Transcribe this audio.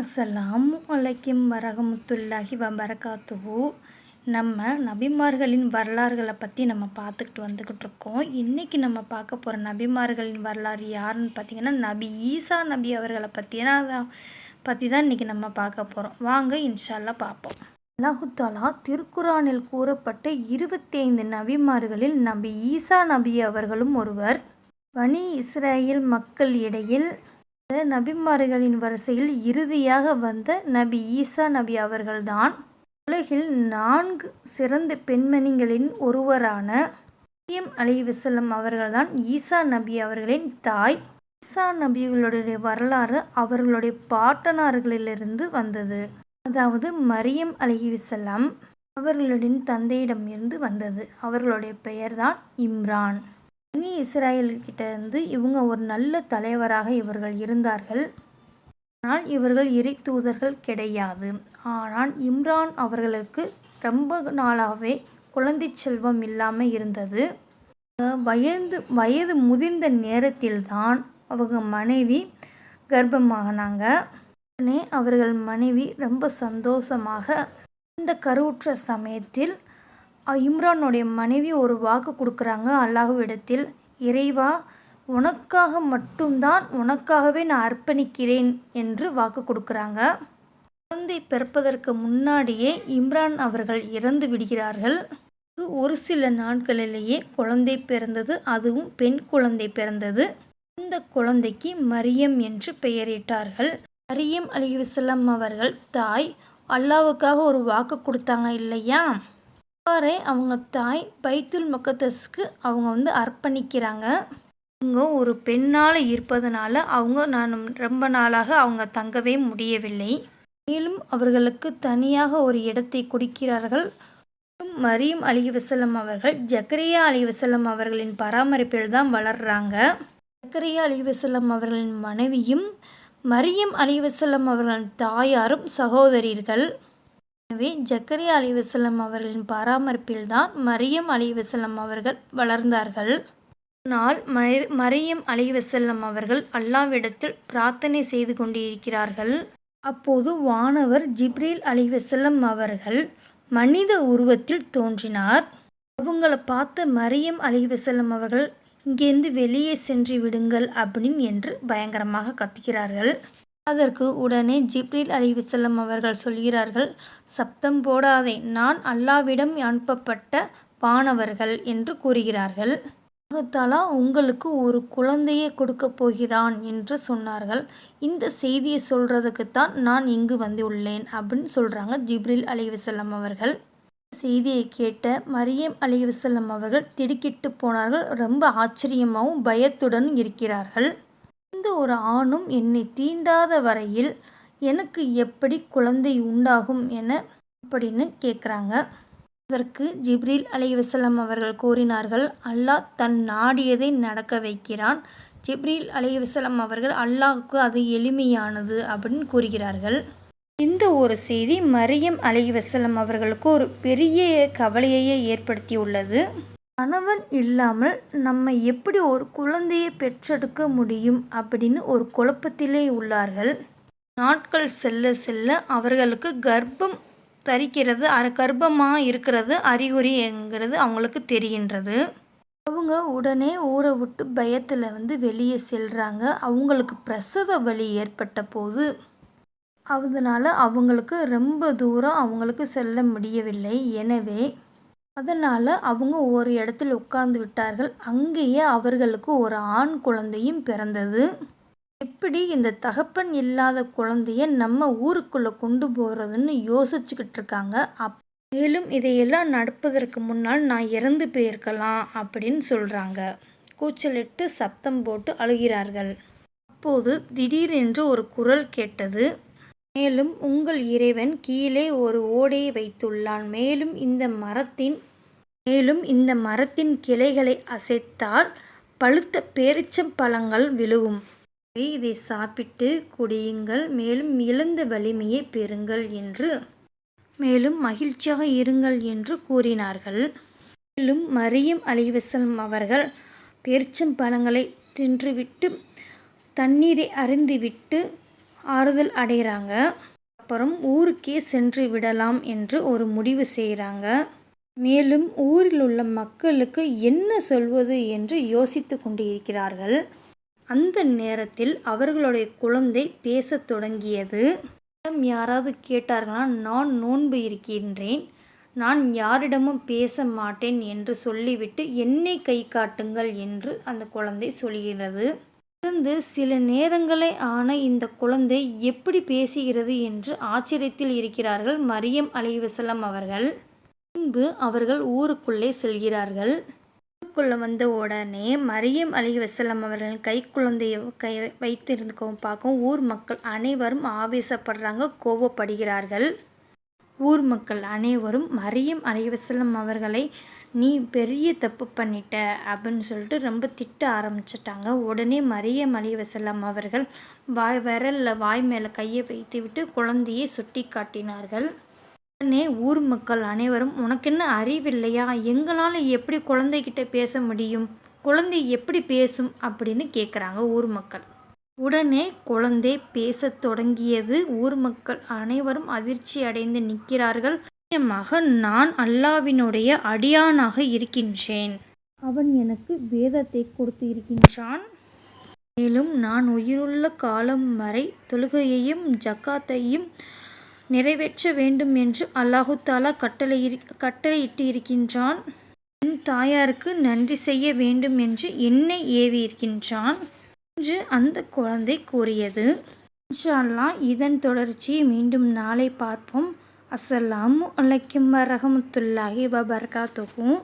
அஸ்ஸலாம் வலைக்கும் வரகமுத்துல்லாஹி வபரகாத்துஹு. நம்ம நபிமார்களின் வரலாறுகளை பற்றி நம்ம பார்த்துக்கிட்டு வந்துக்கிட்டு இருக்கோம். இன்றைக்கி நம்ம பார்க்க போகிற நபிமார்களின் வரலாறு யாருன்னு பார்த்தீங்கன்னா நபி ஈசா நபி அவர்களை பற்றினா பற்றி தான் இன்றைக்கி நம்ம பார்க்க போகிறோம் வாங்க இன்ஷால்லா பார்ப்போம். அல்லாஹுத்தாலா திருக்குரானில் கூறப்பட்ட இருபத்தைந்து நபிமார்களில் நபி ஈசா நபி அவர்களும் ஒருவர். வனி இஸ்ரேல் மக்கள் இடையில் நபிமார்களின் வரிசையில் இறுதியாக வந்த நபி ஈசா நபி அவர்கள்தான் உலகில் நான்கு சிறந்த பெண்மணிகளின் ஒருவரான மரியம் அலி விசலம் அவர்கள்தான். ஈசா நபி அவர்களின் தாய். ஈசா நபிகளுடைய வரலாறு அவர்களுடைய பாட்டனார்களிலிருந்து வந்தது. அதாவது மரியம் அலிவிசல்லாம் அவர்களுடைய தந்தையிடம் இருந்து வந்தது. அவர்களுடைய பெயர்தான் இம்ரான். பனி இஸ்ராயல்கிட்ட இருந்து இவங்க ஒரு நல்ல தலைவராக இவர்கள் இருந்தார்கள். ஆனால் இவர்கள் இறை தூதர்கள் கிடையாது. ஆனால் இம்ரான் அவர்களுக்கு ரொம்ப நாளாகவே குழந்தை செல்வம் இல்லாமல் இருந்தது. வயது வயது முதிர்ந்த நேரத்தில்தான் அவங்க மனைவி கர்ப்பமாகினாங்க உடனே அவர்கள் மனைவி ரொம்ப சந்தோஷமாக இந்த கருவுற்ற சமயத்தில் இம்ரானுடைய மனைவி ஒரு வாக்கு கொடுக்குறாங்க அல்லாஹுவிடத்தில். இறைவா உனக்காக மட்டும்தான் உனக்காகவே நான் அர்ப்பணிக்கிறேன் என்று வாக்கு கொடுக்குறாங்க. குழந்தை பிறப்பதற்கு முன்னாடியே இம்ரான் அவர்கள் இறந்து விடுகிறார்கள். ஒரு சில நாட்களிலேயே குழந்தை பிறந்தது அதுவும் பெண் குழந்தை பிறந்தது. இந்த குழந்தைக்கு மரியம் என்று பெயரிட்டார்கள். மரியம் அலிவசல்லம் அவர்கள் தாய் அல்லாவுக்காக ஒரு வாக்கு கொடுத்தாங்க இல்லையா? அவ்வாறே அவங்க தாய் பைத்துல் மக்கத்தஸ்க்கு அவங்க வந்து அர்ப்பணிக்கிறாங்க. அவங்க ஒரு பெண்ணால் இருப்பதனால அவங்க நான் ரொம்ப நாளாக அவங்க தங்கவே முடியவில்லை. மேலும் அவர்களுக்கு தனியாக ஒரு இடத்தை கொடுக்கிறார்கள். மரியம் அலி வசலம் அவர்கள் ஜக்கரியா அலி வசலம் அவர்களின் பராமரிப்பில் தான் வளர்கிறாங்க ஜக்கரியா அலி வசலம் அவர்களின் மனைவியும் மரியம் அலி வசலம் அவர்களின் தாயாரும் சகோதரிகள் எனவே ஜக்கரியா அலிவசலம் அவர்களின் பராமரிப்பில்தான் மரியம் அலிவசலம் அவர்கள் வளர்ந்தார்கள். ஆனால் மரியம் அலிவசல்லம் அவர்கள் அல்லாவிடத்தில் பிரார்த்தனை செய்து கொண்டிருக்கிறார்கள். அப்போது வானவர் ஜிப்ரீல் அலிவசல்லம் அவர்கள் மனித உருவத்தில் தோன்றினார். அவங்களை பார்த்த மரியம் அலிவசல்லம் அவர்கள் இங்கேருந்து வெளியே சென்று விடுங்கள் அப்படின்னு என்று பயங்கரமாக கத்துகிறார்கள் அதற்கு உடனே ஜிப்ரில் அலிவிசல்லம் அவர்கள் சொல்கிறார்கள் சப்தம் போடாதே நான் அல்லாவிடம் அனுப்பப்பட்ட வானவர்கள் என்று கூறுகிறார்கள். அல்லாஹாலா உங்களுக்கு ஒரு குழந்தையை கொடுக்க போகிறான் என்று சொன்னார்கள். இந்த செய்தியை சொல்கிறதுக்குத்தான் நான் இங்கு வந்துள்ளேன் அப்படின்னு சொல்கிறாங்க ஜிப்ரில் அலிவசல்லம் அவர்கள். செய்தியை கேட்ட மரியம் அலிவசல்லம் அவர்கள் திடுக்கிட்டு போனார்கள். ரொம்ப ஆச்சரியமாகவும் பயத்துடன் இருக்கிறார்கள். எந்த ஒரு ஆணும் என்னை தீண்டாத வரையில் எனக்கு எப்படி குழந்தை உண்டாகும் என அப்படின்னு கேட்குறாங்க அதற்கு ஜிப்ரீல் அலைவசலம் அவர்கள் கூறினார்கள் அல்லாஹ் தன் நாடியதை நடக்க வைக்கிறான். ஜிப்ரீல் அலைவசலம் அவர்கள் அல்லாஹுக்கு அது எளிமையானது அப்படின்னு கூறுகிறார்கள். இந்த ஒரு செய்தி மரியம் அலைவசலம் அவர்களுக்கு ஒரு பெரிய கவலையையே ஏற்படுத்தியுள்ளது. கணவன் இல்லாமல் நம்ம எப்படி ஒரு குழந்தையை பெற்றெடுக்க முடியும் அப்படின்னு ஒரு குழப்பத்திலே உள்ளார்கள். நாட்கள் செல்ல செல்ல அவர்களுக்கு கர்ப்பம் தரிக்கிறது அரை கர்ப்பமாக இருக்கிறது அறிகுறிங்கிறது அவங்களுக்கு தெரிகின்றது. அவங்க உடனே ஊரை விட்டு பயத்தில் வந்து வெளியே செல்கிறாங்க அவங்களுக்கு பிரசவ வலி ஏற்பட்ட போது அதனால் அவங்களுக்கு ரொம்ப தூரம் அவங்களுக்கு செல்ல முடியவில்லை. எனவே அதனால் அவங்க ஒரு இடத்தில் உட்கார்ந்து விட்டார்கள். அங்கேயே அவர்களுக்கு ஒரு ஆண் குழந்தையும் பிறந்தது. எப்படி இந்த தகப்பன் இல்லாத குழந்தைய நம்ம ஊருக்குள்ளே கொண்டு போகிறதுன்னு யோசிச்சுக்கிட்டு இருக்காங்க. அப் மேலும் இதையெல்லாம் நடப்பதற்கு முன்னால் நான் இறந்து போயிருக்கலாம் அப்படின்னு சொல்கிறாங்க கூச்சலிட்டு சப்தம் போட்டு அழுகிறார்கள். அப்போது திடீரென்று ஒரு குரல் கேட்டது. மேலும் உங்கள் இறைவன் கீழே ஒரு ஓடையை வைத்துள்ளான். மேலும் இந்த மரத்தின் மேலும் இந்த மரத்தின் கிளைகளை அசைத்தால் பழுத்த பேரிச்சம் பழங்கள் விழுகும் இதை சாப்பிட்டு குடியுங்கள். மேலும் இழந்த வலிமையை பெறுங்கள் என்று மேலும் மகிழ்ச்சியாக இருங்கள் என்று கூறினார்கள். மேலும் மரியம் அலிவசலம் அவர்கள் பேரிச்சம் பழங்களை தின்றுவிட்டு தண்ணீரை அருந்திவிட்டு ஆறுதல் அடைகிறாங்க. அப்புறம் ஊருக்கே சென்று விடலாம் என்று ஒரு முடிவு செய்கிறாங்க. மேலும் ஊரில் உள்ள மக்களுக்கு என்ன சொல்வது என்று யோசித்து கொண்டு இருக்கிறார்கள் அந்த நேரத்தில் அவர்களுடைய குழந்தை பேசத் தொடங்கியது. யாராவது கேட்டார்களா? நான் நோன்பு இருக்கின்றேன். நான் யாரிடமும் பேச மாட்டேன் என்று சொல்லிவிட்டு என்னை கை காட்டுங்கள் என்று அந்த குழந்தை சொல்கிறது. இருந்து சில நேரங்களே ஆன இந்த குழந்தை எப்படி பேசுகிறது என்று ஆச்சரியத்தில் இருக்கிறார்கள் மரியம் அலிவசலம் அவர்கள். பின்பு அவர்கள் ஊருக்குள்ளே செல்கிறார்கள். ஊருக்குள்ளே வந்த உடனே மரியம் அலிவசலம் அவர்கள் கை குழந்தையை கை வைத்திருந்து பார்க்கும் ஊர் மக்கள் அனைவரும் ஆவேசப்படுறாங்க கோவப்படுகிறார்கள். ஊர் மக்கள் அனைவரும் மரியம் அலைவசலம் அவர்களை நீ பெரிய தப்பு பண்ணிட்ட அப்படின்னு சொல்லிட்டு ரொம்ப திட்ட ஆரம்பிச்சிட்டாங்க. உடனே மரியம் அலைவசலம் அவர்கள் வாய் விரலில் வாய் மேலே கையை வைத்து விட்டு குழந்தையை சுட்டி காட்டினார்கள் உடனே ஊர் மக்கள் அனைவரும் உனக்கு என்ன அறிவில்லையா? எங்களால் எப்படி குழந்தைகிட்ட பேச முடியும்? குழந்தை எப்படி பேசும்? அப்படின்னு கேட்குறாங்க ஊர் மக்கள். உடனே குழந்தை பேசத் தொடங்கியது ஊர் மக்கள் அனைவரும் அதிர்ச்சி அடைந்து நிற்கிறார்கள். நிச்சயமாக நான் அல்லாவினுடைய அடியானாக இருக்கின்றேன். அவன் எனக்கு வேதத்தை கொடுத்து இருக்கின்றான் மேலும் நான் உயிருள்ள காலம் வரை தொழுகையையும் ஜக்காத்தையும் நிறைவேற்ற வேண்டும் என்று அல்லாஹு தாலா கட்டளை கட்டளையிட்டு இருக்கின்றான் என் தாயாருக்கு நன்றி செய்ய வேண்டும் என்று என்னை ஏவி இருக்கின்றான் என்று அந்த குழந்தை கூறியது. இன்ஷால்லா இதன் தொடர்ச்சியை மீண்டும் நாளை பார்ப்போம். அஸ்ஸலாமு அலைக்கும் வரகமத்துல்லாஹி வபர்காத்துக்கும்